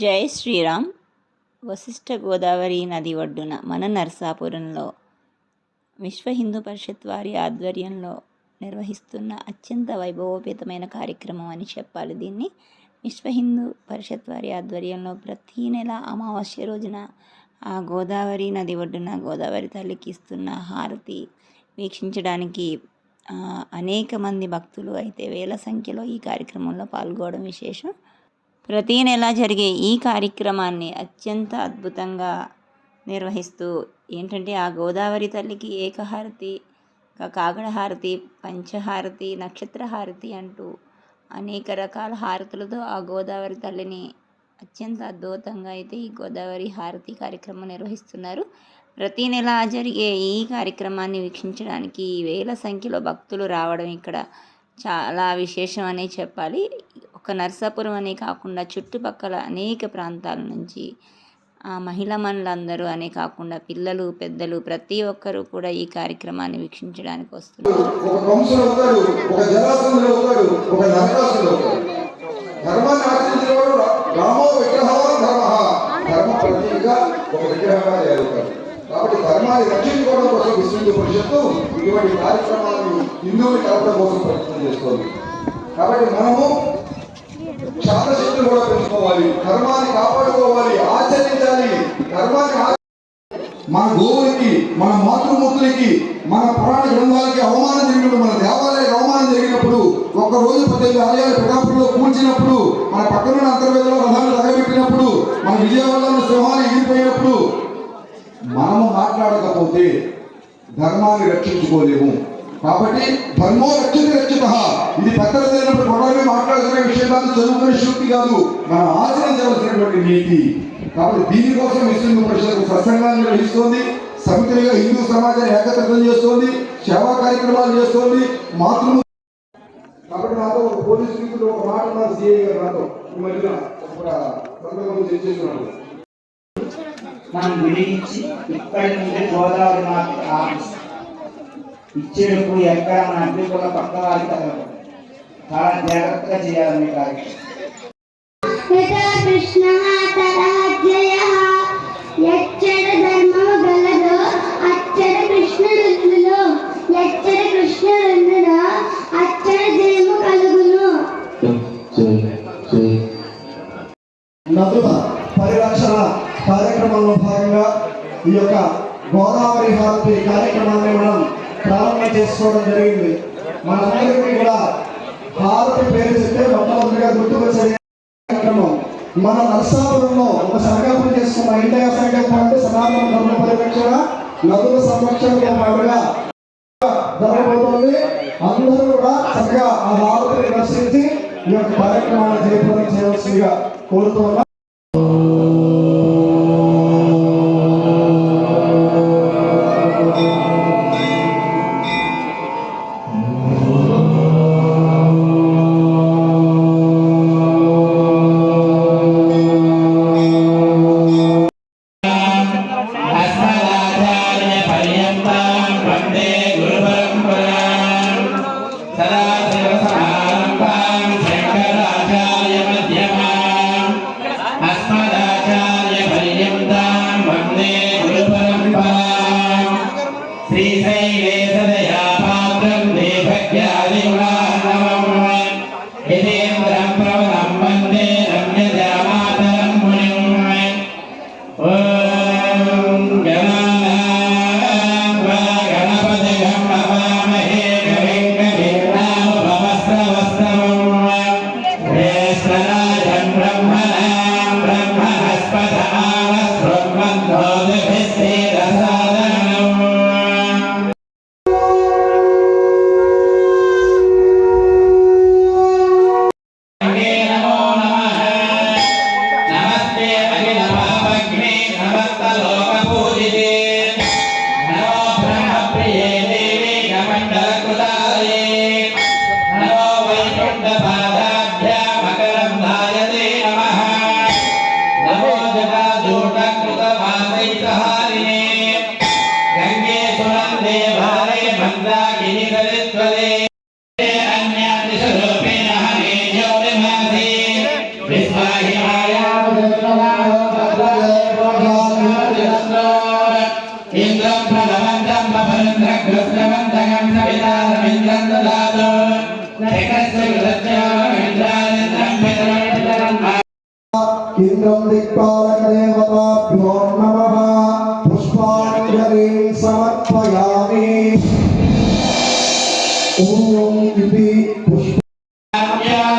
జై శ్రీరామ్. వశిష్ఠ గోదావరి నది ఒడ్డున మన నర్సాపురంలో విశ్వ హిందూ పరిషత్ వారి ఆధ్వర్యంలో నిర్వహిస్తున్న అత్యంత వైభవోపేతమైన కార్యక్రమం అని చెప్పాలి. దీన్ని విశ్వ హిందూ పరిషత్ వారి ఆధ్వర్యంలో ప్రతీ నెల అమావాస్య రోజున ఆ గోదావరి నది ఒడ్డున గోదావరి తల్లికి ఇస్తున్న హారతి వీక్షించడానికి అనేక మంది భక్తులు అయితే వేల సంఖ్యలో ఈ కార్యక్రమంలో పాల్గొనడం విశేషం. ప్రతీ నెల జరిగే ఈ కార్యక్రమాన్ని అత్యంత అద్భుతంగా నిర్వహిస్తూ ఏంటంటే ఆ గోదావరి తల్లికి ఏకహారతి ఇంకా కాగడ హారతి పంచహారతి నక్షత్ర హారతి అంటూ అనేక రకాల హారతులతో ఆ గోదావరి తల్లిని అత్యంత అద్భుతంగా అయితే ఈ గోదావరి హారతి కార్యక్రమం నిర్వహిస్తున్నారు. ప్రతి నెల జరిగే ఈ కార్యక్రమాన్ని వీక్షించడానికి వేల సంఖ్యలో భక్తులు రావడం ఇక్కడ చాలా విశేషం అనే చెప్పాలి. ఒక నర్సాపురం అనే కాకుండా చుట్టుపక్కల అనేక ప్రాంతాల నుంచి ఆ మహిళా మనులందరూ అనే కాకుండా పిల్లలు పెద్దలు ప్రతి ఒక్కరూ కూడా ఈ కార్యక్రమాన్ని వీక్షించడానికి వస్తున్నారు. కాబట్టి ధర్మాన్ని రక్షించుకోవడం కోసం విశ్వ పరిషత్తు ఇటువంటి కలపడం కోసం ప్రయత్నం చేస్తుంది. కాబట్టి మనము శాంతశక్తిని కూడా పెంచుకోవాలి. ధర్మాన్ని కాపాడుకోవాలి. ఆచరించాలి. కర్మాన్ని మన గోవులకి మన మాతృమూర్తులకి మన పురాణ గ్రంథాలకి అవమానం జరిగినప్పుడు మన దేవాలయానికి అవమానం జరిగినప్పుడు ఒక్క రోజు పద్దెనిమిది ఆలయాలు పిఠాపురంలో కూల్చినప్పుడు మన పక్కనున్న అంతర్వేదిలో రథాలు తగబెట్టినప్పుడు మన విజయవాడలో సింహాలు ఎగిరిపోయినప్పుడు మనము మాట్లాడకపోతే ధర్మాన్ని రక్షించుకోలేము. కాబట్టి ధర్మో రక్షిత రక్షిత. ఇది పెద్దలు తెలియనప్పుడు గొడవలు మాట్లాడుకునే విషయం కాదు చదువుకునే శక్తి కాదు. మనం ఆచరించవలసినటువంటి నీతి. కాబట్టి దీనికోసం విశ్వ పరిషత్ సత్సంగాన్ని నిర్వహిస్తోంది. సమితిగా హిందూ సమాజాన్ని ఏకత్రితం చేస్తోంది. సేవా కార్యక్రమాలు చేస్తోంది. మాతృ కాబట్టి నాతో ఒక పోలీసు మిత్రుడు ఒక మాట ఉన్నారు సిఐ గారు నాతో. ఈ మధ్యన ఒక సందర్భంలో చర్చిస్తున్నాడు మనం విడిగించి ఇక్కడి నుండి గోదావరి మాత్రం ఆఫీస్ ఇచ్చేటప్పుడు ఎక్కడ మన అగ్నికుల పక్క వారికి తగలకూడదు చాలా జాగ్రత్తగా చేయాలి మీ కార్యక్రమం. యథా కృష్ణः తరాజ్యయः ఎచ్చడ ధర్మము గలదో అచ్చడ కృష్ణుడుండును ఎచ్చడ కృష్ణుడుండునో అచ్చడ జయము కలుగును. నదుల పరిరక్షణ కార్యక్రమంలో భాగంగా ఈ యొక్క గోదావరి హారతి కార్యక్రమాన్ని మనం ప్రారంభం చేసుకోవడం జరిగింది. మనందరికీ కూడా భారత పేరు చెప్తే మొట్టమొదటిగా గుర్తుకొచ్చే కార్యక్రమం. మన నరసాపురంలో ఒక సంకల్పం చేసుకున్న ఇండియా సంకల్పం అంటే సనాతన ధర్మ పరిరక్షణ నదుల సంరక్షణతో పాటుగా జరగబోతోంది. అందరూ కూడా చక్కగా ఆ హారతిని దర్శించి ఈ యొక్క కార్యక్రమాన్ని జయప్రదం చేయవలసిందిగా కోరుతున్నాం. We've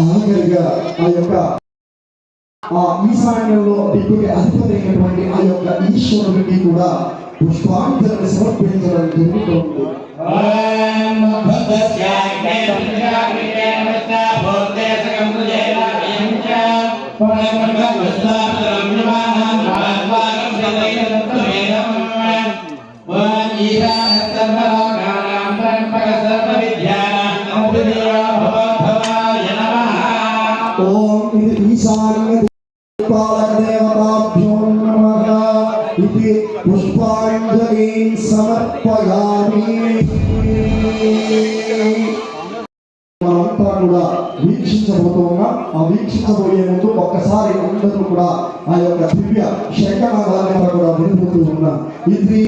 ఆఖరిగా ఆ యొక్క ఆ ఈశాన్యంలో దిక్కుకి అధిపతి అయినటువంటి ఆ యొక్క ఈశ్వరుడికి కూడా పుష్పాంజలి సమర్పించడం జరుగుతుంది. ఓం పాలక నమ ఇది పుష్పాంజలి సమర్పయామి. మనమంతా కూడా వీక్షించబోతున్నాం. ఆ వీక్షించబోయే ముందు ఒక్కసారి అందరూ కూడా ఆ యొక్క దివ్య శంకరాధారణ కూడా వినిపోతూ ఉన్నాం. ఇది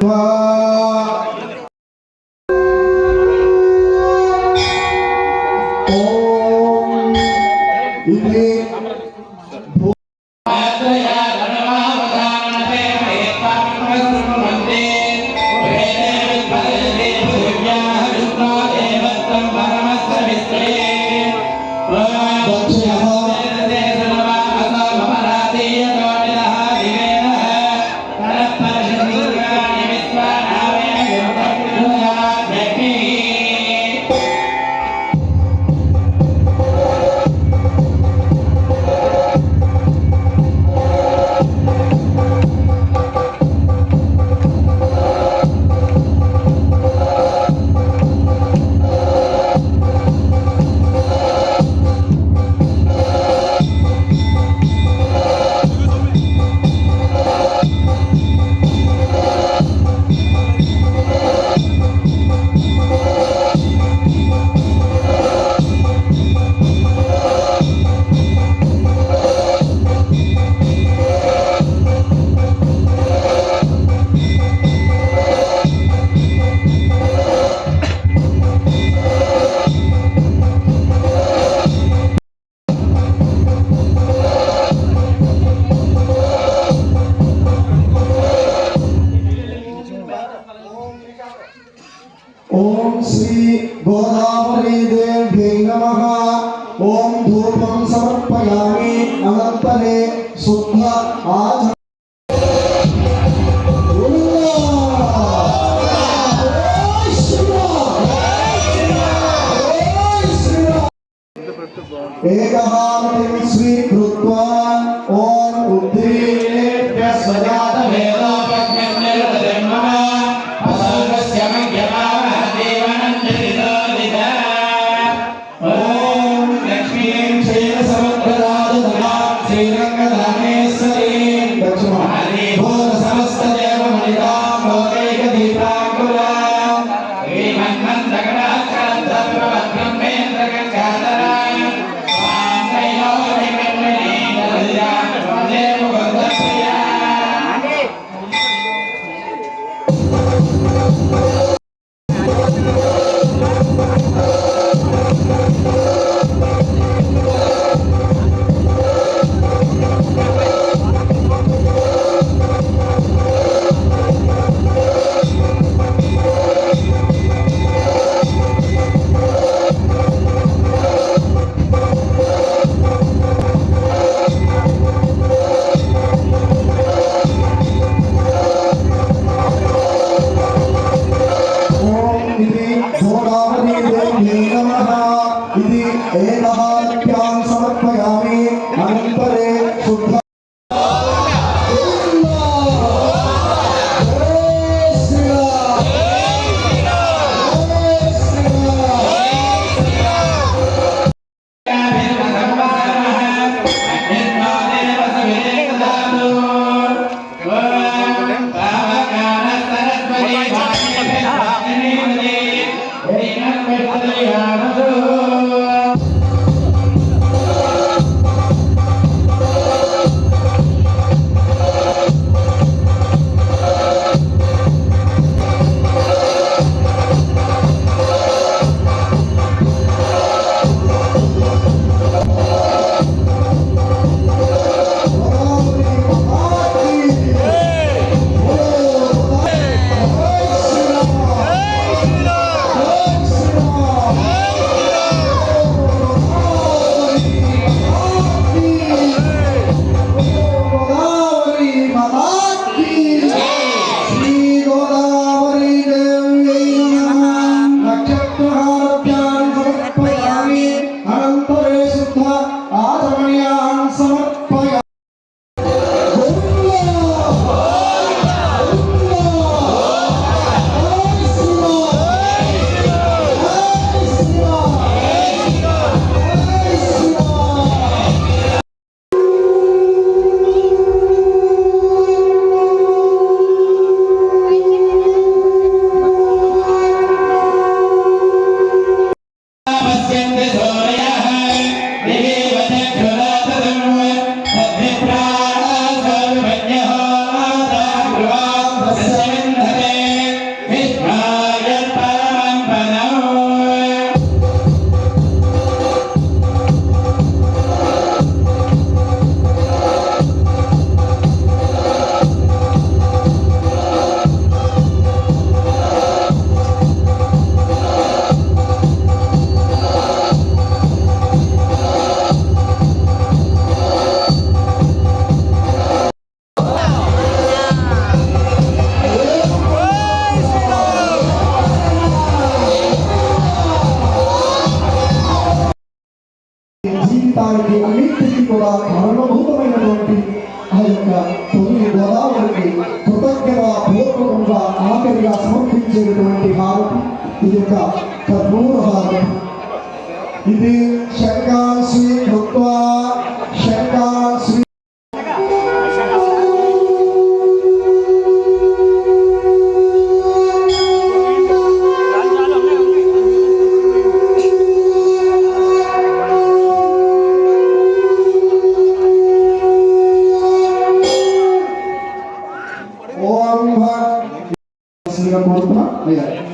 ఏకహారతిం స్వీకృత్వా ఓం ఉద్దీనేభ్య సజాత యొక్క కర్పూర హారతి ఇది శంకాశ్రీ కృత్వా శంకాశ్రీ ఓం శ్రీగా కోరుతున్నా అయ్యా జయ